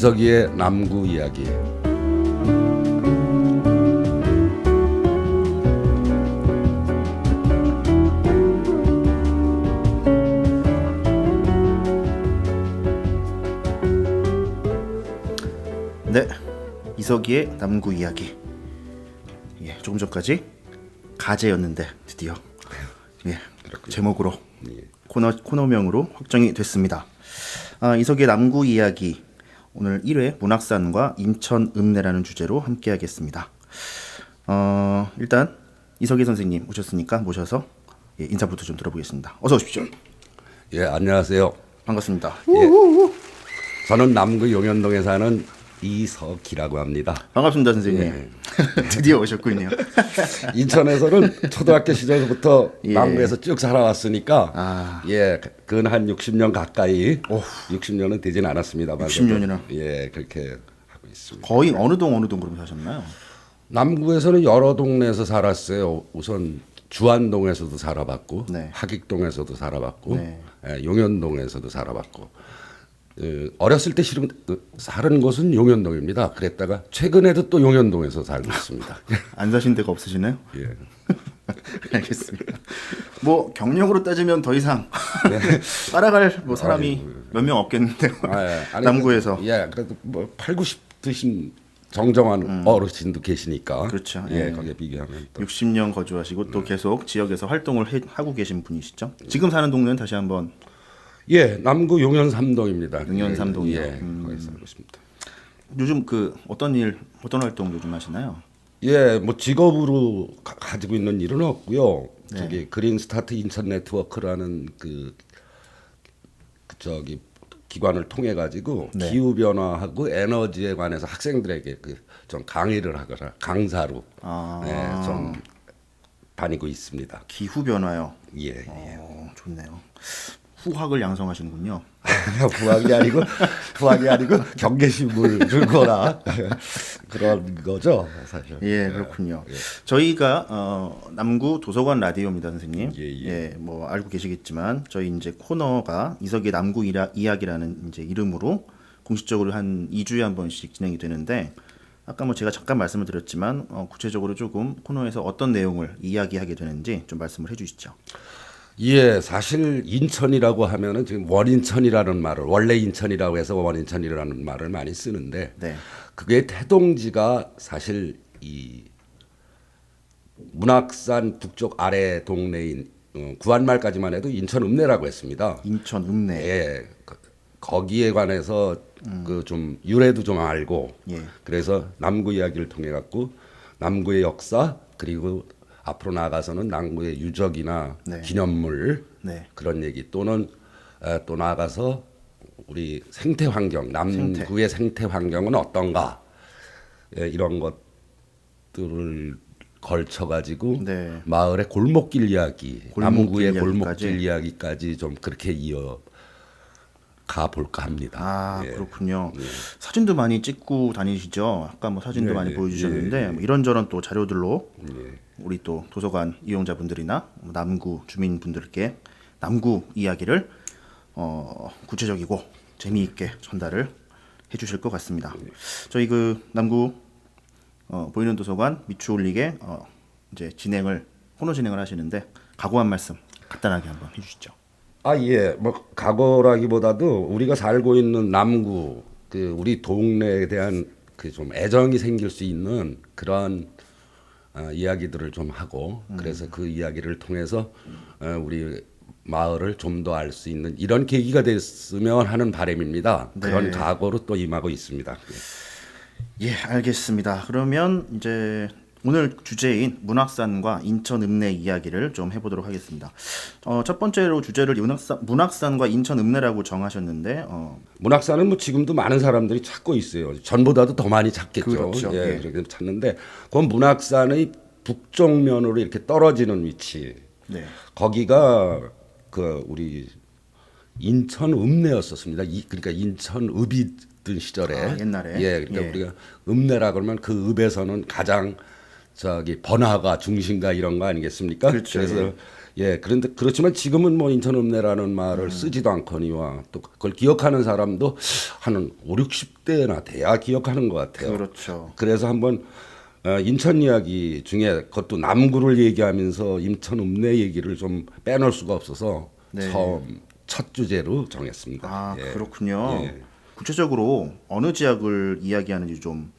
이석이의 남구 이야기. 네, 이석이의 남구 이야기. 예, 조금 전까지 가제였는데 드디어 예, 제목으로 코너 코너명으로 확정이 됐습니다. 아, 이석이의 남구 이야기 오늘 1회 문학산과 인천 읍내라는 주제로 함께 하겠습니다. 어, 일단 이석이 선생님 오셨으니까 모셔서 예, 인사부터 좀 들어보겠습니다. 어서 오십시오. 예, 안녕하세요. 반갑습니다. 저는 남구 용현동에 사는 이석기라고 합니다. 반갑습니다, 선생님. 드디어 오셨군요. 인천에서는 초등학교 시절부터 예. 남구에서 쭉 살아왔으니까 아. 예, 근 한 60년 가까이 60년은 되진 않았습니다만 60 년이나? 예, 그렇게 하고 있습니다. 거의 어느 동 어느 동 그럼 사셨나요? 남구에서는 여러 동네에서 살았어요. 우선 주안동에서도 살아봤고 네. 하객동에서도 살아봤고 네. 예, 용현동에서도 살아봤고 어, 어렸을 때 실은 그 사는 곳은 용현동입니다. 그랬다가 최근에도 또 용현동에서 살고 있습니다. 안 사신 데가 없으시나요? 예. 알겠습니다. 뭐 경력으로 따지면 더 이상 따라갈 뭐 사람이 몇 명 없겠는데요. 아, 예. 아니, 남구에서 예, 그래도 뭐 8, 90 드신 정정한 어르신도 계시니까 음. 그렇죠. 예, 예. 거기에 비교하면 또 60년 거주하시고 또 계속 지역에서 활동을 해- 하고 계신 분이시죠. 지금 사는 동네는 다시 한번 예, 남구 용현 삼동입니다. 용현 삼동이요. 예, 음. 거기 살고 있습니다. 요즘 그 어떤 일 어떤 활동 요즘 하시나요? 예, 뭐 직업으로 가, 가지고 있는 일은 없고요. 네. 저기 그린 스타트 인천 네트워크라는 그, 그 저기 기관을 통해 가지고 네. 기후 변화하고 에너지에 관해서 학생들에게 그 좀 강의를 하거나 강사로 아. 예, 좀 다니고 있습니다. 기후 변화요. 예, 예. 어, 좋네요. 후학을 양성하시는군요. 부학이 아니고 부학이 아니고 경계심을 들거나 그런 거죠, 사실. 예, 그렇군요. 저희가 어, 남구 도서관 라디오입니다, 선생님. 예, 예. 뭐 알고 계시겠지만 저희 이제 코너가 이석의 남구 이라, 이야기라는 이제 이름으로 공식적으로 한 2주에 한 번씩 진행이 되는데 아까 뭐 제가 잠깐 말씀을 드렸지만 어, 구체적으로 조금 코너에서 어떤 내용을 이야기하게 되는지 좀 말씀을 해주시죠. 예, 사실 인천이라고 하면은 지금 원인천이라는 말을 원래 인천이라고 해서 원인천이라는 말을 많이 쓰는데 네. 그게 태동지가 사실 이 문학산 북쪽 아래 동네인 어, 구안말까지만 해도 인천 읍내라고 했습니다. 인천 읍내. 예, 거- 거기에 관해서 그좀 유래도 좀 알고 예. 그래서 남구 이야기를 통해 갖고 남구의 역사 그리고 앞으로 나아가서는 남구의 유적이나 네. 기념물 네. 그런 얘기 또는 에, 또 나아가서 우리 생태 환경 남구의 생태, 환경은 어떤가 예, 이런 것들을 걸쳐 가지고 네. 마을의 골목길 이야기 골목길 남구의 이야기까지. 골목길 이야기까지 좀 그렇게 이어 가 볼까 합니다. 아 예. 그렇군요. 사진도 많이 찍고 다니시죠. 아까 뭐 사진도 네, 많이 네, 보여주셨는데 뭐 이런저런 또 자료들로 예. 우리 또 도서관 이용자분들이나 뭐 남구 주민분들께 남구 이야기를 어, 구체적이고 재미있게 전달을 해주실 것 같습니다. 저희 그 남구 어, 보이는 도서관 미추홀릭에 어, 이제 진행을 코너 진행을 하시는데 각오 한 말씀 간단하게 한번 해주시죠. 아, 예. 뭐 과거라기보다도 우리가 살고 있는 남구 그 우리 동네에 대한 그 좀 애정이 생길 수 있는 그러한 어, 이야기들을 좀 하고 그래서 그 이야기를 통해서 어, 우리 마을을 좀 더 알 수 있는 이런 계기가 됐으면 하는 바람입니다. 그런 각오로 또 임하고 있습니다. 예, 알겠습니다. 그러면 이제 오늘 주제인 문학산과 인천 읍내 이야기를 좀 해보도록 하겠습니다. 어, 첫 번째로 주제를 문학산, 문학산과 인천 읍내라고 정하셨는데 어, 문학산은 뭐 지금도 많은 사람들이 찾고 있어요. 전보다도 더 많이 찾겠죠. 그렇죠. 예, 예. 그렇게 찾는데 그 문학산의 북쪽 면으로 이렇게 떨어지는 위치. 네. 거기가 그 우리 인천 읍내였었습니다. 이, 그러니까 인천 읍이던 시절에 아, 옛날에? 예, 그러니까 예. 우리가 읍내라 그러면 그 읍에서는 가장 저기 번화가 중심가 이런 거 아니겠습니까? 그렇죠. 래서 예, 그런데 그렇지만 지금은 뭐 인천 읍내라는 음. 말을 쓰지도 않거니와 또 그걸 기억하는 사람도 한 5, 60대나 돼야 기억하는 것 같아요. 그렇죠. 그래서 한번 어, 인천 이야기 중에 그것도 남구를 얘기하면서 인천 읍내 얘기를 좀 빼놓을 수가 없어서 네. 처음 첫 주제로 정했습니다. 아 예. 그렇군요. 예. 구체적으로 어느 지역을 이야기하는지 좀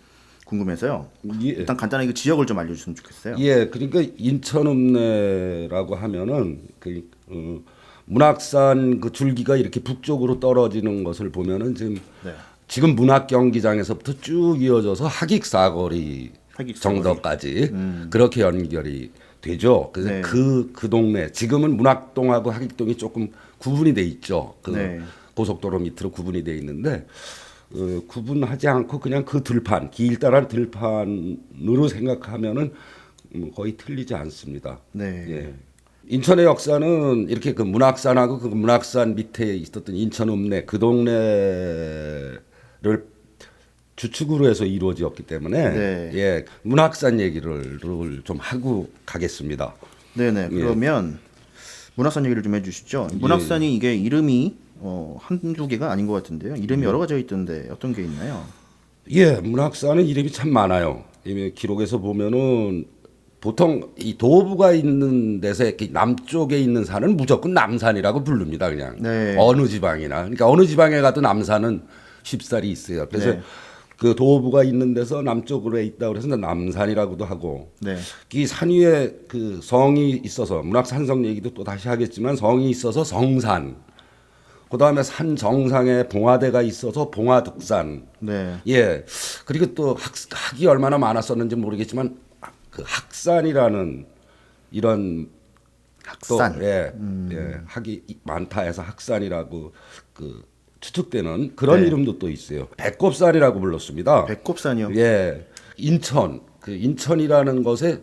궁금해서요. 예. 일단 간단하게 그 지역을 좀 알려주시면 좋겠어요. 예, 그러니까 인천읍내라고 하면은 그 어, 문학산 그 줄기가 이렇게 북쪽으로 떨어지는 것을 보면은 지금 네. 지금 문학 경기장에서부터 쭉 이어져서 하객 사거리 하객 사거리. 정도까지 그렇게 연결이 되죠. 그래서 네. 그, 그 동네 지금은 문학동하고 하객동이 조금 구분이 돼 있죠. 그 네. 고속도로 밑으로 구분이 돼 있는데 어, 구분하지 않고 그냥 그 들판 길다란 들판으로 생각하면은 음, 거의 틀리지 않습니다. 네. 예. 인천의 역사는 이렇게 그 문학산하고 그 문학산 밑에 있었던 인천 읍내 그 동네를 주축으로 해서 이루어졌기 때문에 네. 예 문학산 얘기를 좀 하고 가겠습니다. 네네. 예. 그러면 문학산 얘기를 좀 해주시죠. 문학산이 이게 이름이 어, 한두 개가 아닌 것 같은데요. 이름이 여러 가지가 있던데 어떤 게 있나요? 예, 문학산은 이름이 참 많아요. 이미 기록에서 보면은 보통 이 도부가 있는 데서 이렇게 남쪽에 있는 산은 무조건 남산이라고 부릅니다. 그냥 네. 어느 지방이나 그러니까 어느 지방에 가도 남산은 쉽사리 있어요. 그래서 네. 그 도부가 있는 데서 남쪽으로 있다 그래서 남산이라고도 하고 네. 이산 위에 그 성이 있어서 문학 산성 얘기도 또 다시 하겠지만 성이 있어서 성산. 그 다음에 산 정상에 봉화대가 있어서 봉화득산. 네. 예. 그리고 또 학, 학이 얼마나 많았었는지 모르겠지만 그 학산이라는 이런 학산. 또, 예, 예, 학이 많다 해서 학산이라고 그 추측되는 그런 네. 이름도 또 있어요. 배꼽산이라고 불렀습니다. 배꼽산이요. 예, 인천 그 인천이라는 것의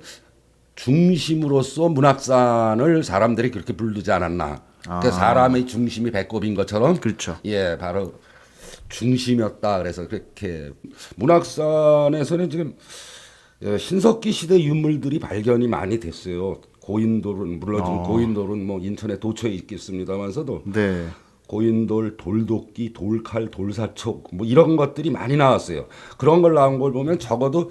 중심으로서 문학산을 사람들이 그렇게 부르지 않았나. 그 사람의 중심이 배꼽인 것처럼 그렇죠. 예, 바로 중심이었다. 그래서 그렇게 문학산에서는 지금 예, 신석기 시대 유물들이 발견이 많이 됐어요. 고인돌은 물론 좀 고인돌은 뭐 인천에 도처에 있겠습니다만서도 네. 고인돌, 돌도끼, 돌칼, 돌사촉 뭐 이런 것들이 많이 나왔어요. 그런 걸 나온 걸 보면 적어도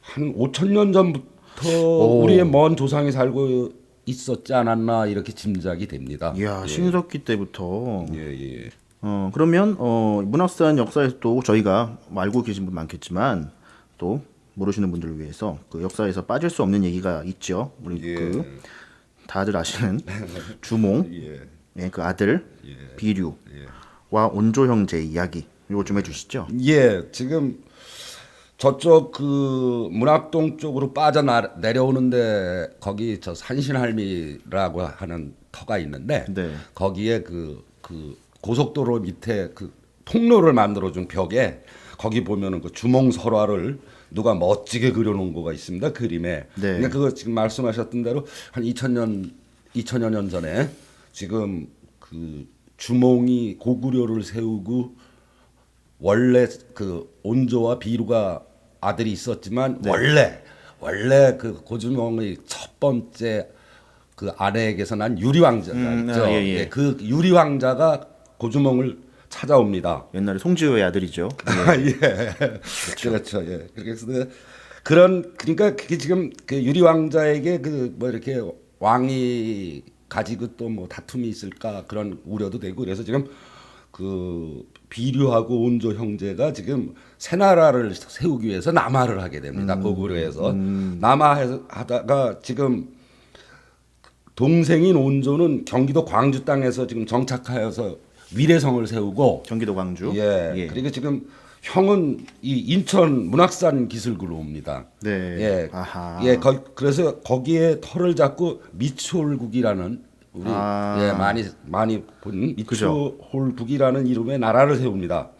한 5천 년 전부터 우리의 먼 조상이 살고 있었지 않았나 이렇게 짐작이 됩니다. 이야 신석기 때부터. 예, 예. 어 그러면 어 문학산 역사에서 또 저희가 뭐 알고 계신 분 많겠지만 또 모르시는 분들을 위해서 그 역사에서 빠질 수 없는 얘기가 있죠. 우리 예. 그 다들 아시는 주몽, 예. 예, 그 아들 비류와 온조 형제 이야기 이거 좀 해주시죠. 예, 지금 저쪽 그 문학동 쪽으로 빠져 내려오는데 거기 저 산신할미라고 하는 터가 있는데 네. 거기에 그, 그 고속도로 밑에 그 통로를 만들어준 벽에 거기 보면은 그 주몽 설화를 누가 멋지게 그려놓은 거가 있습니다 그림에. 네. 그러니까 그거 지금 말씀하셨던 대로 한 2000년 2000여 년 전에 지금 그 주몽이 고구려를 세우고 원래 그 온조와 비루가 아들이 있었지만 네. 원래 원래 그 고주몽의 첫 번째 그 아내에게서 난 유리 왕자가 음, 있죠. 아, 예, 예. 그 유리 왕자가 고주몽을 찾아옵니다. 옛날에 송지효의 아들이죠. 아, 예. 그렇죠. 예. 그래서 그런 그러니까 그게 지금 그 유리 왕자에게 그 뭐 이렇게 왕이 가지고 또 뭐 다툼이 있을까 그런 우려도 되고 그래서 지금 그 비류하고 온조 형제가 지금 새 나라를 세우기 위해서 남하를 하게 됩니다. 고구려에서 남하 하다가 지금 동생인 온조는 경기도 광주 땅에서 지금 정착하여서 위례성을 세우고 경기도 광주. 예. 그리고 지금 형은 이 인천 문학산 기술구로 옵니다. 네. 예. 아하. 예. 거, 그래서 거기에 털을 잡고 미추홀국이라는 우리 아. 예 많이 많이 본 그죠. 미추홀국이라는 이름의 나라를 세웁니다.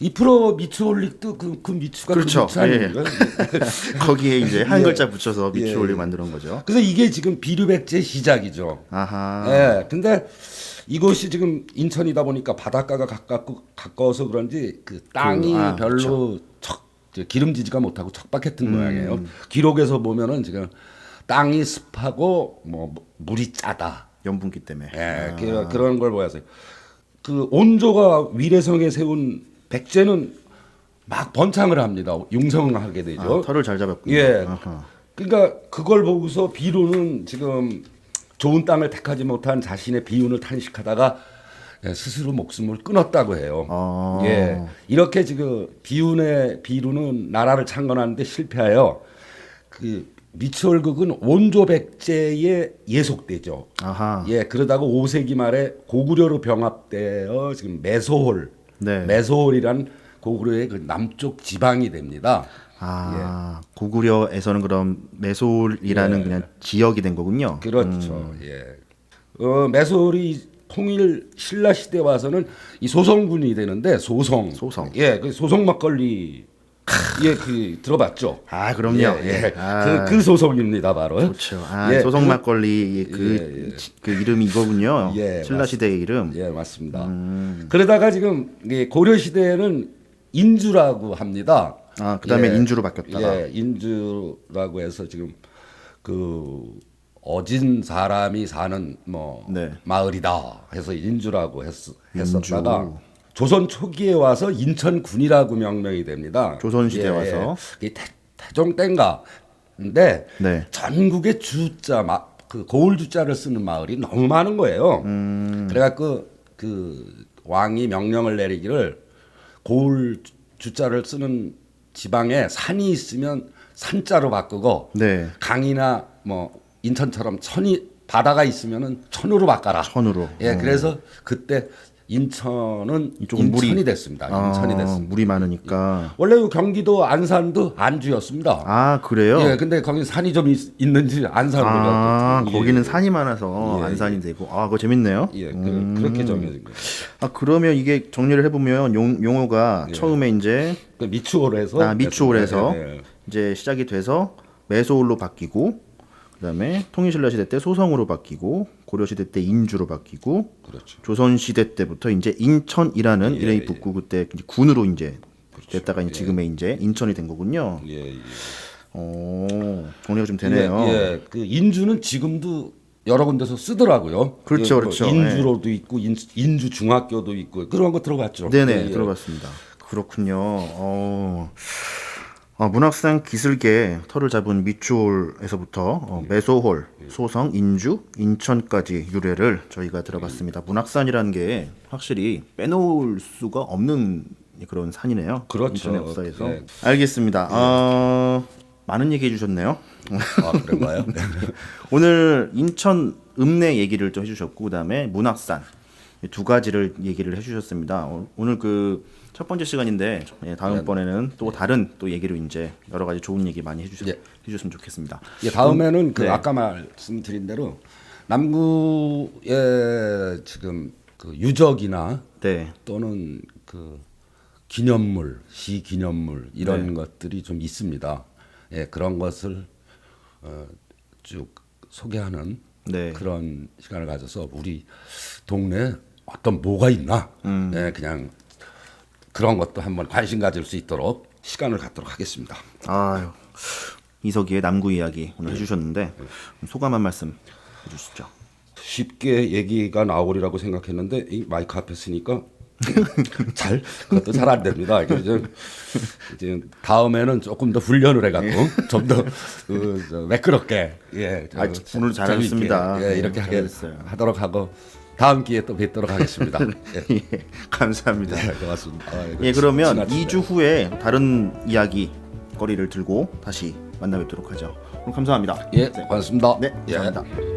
이 프로 미추홀릭도 그, 그 미추가 그렇죠. 그 미추 아닙니까? 거기에 이제 한 예. 글자 붙여서 예, 미추홀릭 예. 만드는 거죠. 그래서 이게 지금 비류백제 시작이죠. 아하. 예. 근데 이곳이 지금 인천이다 보니까 바닷가가 가깝고 가까워서 그런지 그 땅이 그, 아, 별로 척저 기름지지가 못하고 척박했던 음. 모양이에요. 기록에서 보면은 지금 땅이 습하고 뭐 물이 짜다. 염분기 때문에. 예, 그, 그런 걸 보여서요. 그 온조가 위례성에 세운 백제는 막 번창을 합니다. 융성하게 되죠. 아, 털을 잘 잡았군요. 예. 아하. 그러니까 그걸 보고서 비로는 지금 좋은 땅을 택하지 못한 자신의 비운을 탄식하다가 예, 스스로 목숨을 끊었다고 해요. 아. 예, 이렇게 지금 비운의 비루는 나라를 창건하는데 실패하여 그 미추홀국은 온조 백제에 예속되죠. 아하. 예, 그러다가 5세기 말에 고구려로 병합되어 지금 메소홀, 네. 메소홀이란 고구려의 그 남쪽 지방이 됩니다. 아, 고구려에서는 그럼 메솔이라는 예. 그냥 지역이 된 거군요. 그렇죠. 예. 어, 메소홀이 통일 신라 시대 와서는 이 소성군이 되는데 소성. 소성. 예, 그 소성 막걸리. 예, 그 들어봤죠. 아, 그럼요. 예, 예. 예. 아. 그, 그 소성입니다, 바로. 그렇죠. 아, 예, 그- 막걸리 그, 그 이름이 이거군요. 예, 신라 시대의 이름. 예, 맞습니다. 음. 그러다가 지금 고려 시대에는 인주라고 합니다. 아, 그다음에 인주로 바뀌었다가. 예, 인주라고 해서 지금 그 어진 사람이 사는 뭐 네. 마을이다 해서 인주라고 했, 인주. 했었다가 조선 초기에 와서 인천군이라고 명명이 됩니다. 조선 시대 와서. 이 태, 태종 땐가. 근데 네. 전국에 주자 마, 그 고을 주자를 쓰는 마을이 너무 많은 거예요. 음. 그래갖고 그 왕이 명령을 내리기를 고을 주자를 쓰는 지방에 산이 있으면 산자로 바꾸고 네. 강이나 뭐 인천처럼 천이 바다가 있으면은 천으로 바꿔라. 천으로. 예, 그래서 그때 인천은 이쪽은 물이- 인천이 됐습니다. 인천이 아, 됐습니다. 물이 많으니까. 원래 그 경기도 안산도 안주였습니다. 아, 그래요? 예, 근데 거기 산이 좀 있, 있는지 안산으로 아, 예, 거기는 산이 많아서 예, 안산이 되고. 아, 그거 재밌네요. 예, 그, 그렇게 정해진 거예요. 아, 그러면 이게 정리를 해 보면 용, 용어가 처음에 이제 그 미추홀에서 아, 미추홀에서 예, 예. 이제 시작이 돼서 메소홀로 바뀌고 그다음에 통일신라 시대 때 소성으로 바뀌고 고려 시대 때 인주로 바뀌고 그렇죠. 조선 시대 때부터 이제 인천이라는 예, 이름이 예. 붙고 그때 군으로 이제 됐다가 이제 지금의 이제 인천이 된 거군요. 예, 예. 오, 정리가 좀 되네요. 예, 예. 그 인주는 지금도 여러 군데서 쓰더라고요. 그렇죠, 예, 뭐 그렇죠. 인주로도 있고 인, 인주 중학교도 있고 그런 거 들어봤죠. 네네 예, 예. 들어봤습니다. 그렇군요. 어, 어, 문학상 기술계 털을 잡은 미추홀에서부터 어, 메소홀, 소성, 인주, 인천까지 유래를 저희가 들어봤습니다. 문학산이라는 게 확실히 빼놓을 수가 없는 그런 산이네요. 그렇죠. 인천의 역사에서. 네. 알겠습니다. 어, 많은 얘기 해 주셨네요. 아 그런가요? 오늘 인천 읍내 얘기를 좀 해주셨고 그다음에 문학산 이 두 가지를 얘기를 해주셨습니다. 어, 오늘 그 첫 번째 시간인데 예, 다음번에는 또 다른 또 얘기로 이제 여러 가지 좋은 얘기 많이 해주셨 예. 해주셨으면 좋겠습니다. 예, 다음에는 그 네. 아까 말씀드린 대로 남구의 지금 그 유적이나 네, 또는 그 기념물, 시 기념물 이런 네. 것들이 좀 있습니다. 예, 그런 것을 어, 쭉 소개하는 네. 그런 시간을 가져서 우리 동네에 어떤 뭐가 있나, 음. 예, 그냥 그런 것도 한번 관심 가질 수 있도록 시간을 갖도록 하겠습니다. 아유 이석이의 남구 이야기 오늘 해주셨는데 소감 한 말씀 해주시죠. 쉽게 얘기가 나오리라고 생각했는데 이 마이크 앞에 쓰니까 잘 그것도 잘 안 됩니다. 이제 좀 이제 다음에는 조금 더 훈련을 해갖고 좀더 그, 매끄럽게 예저 아, 오늘 잘하셨습니다. 재밌게, 예, 이렇게 네, 하게. 하도록 하고 다음 기회에 또 뵙도록 하겠습니다. 예, 예, 감사합니다. 네, 고맙습니다. 아, 이거 예, 그러면 지나치네요. 2주 후에 다른 이야기 거리를 들고 다시 만나 뵙도록 하죠. 오늘 감사합니다. 예 고맙습니다. 네, 예. 감사합니다.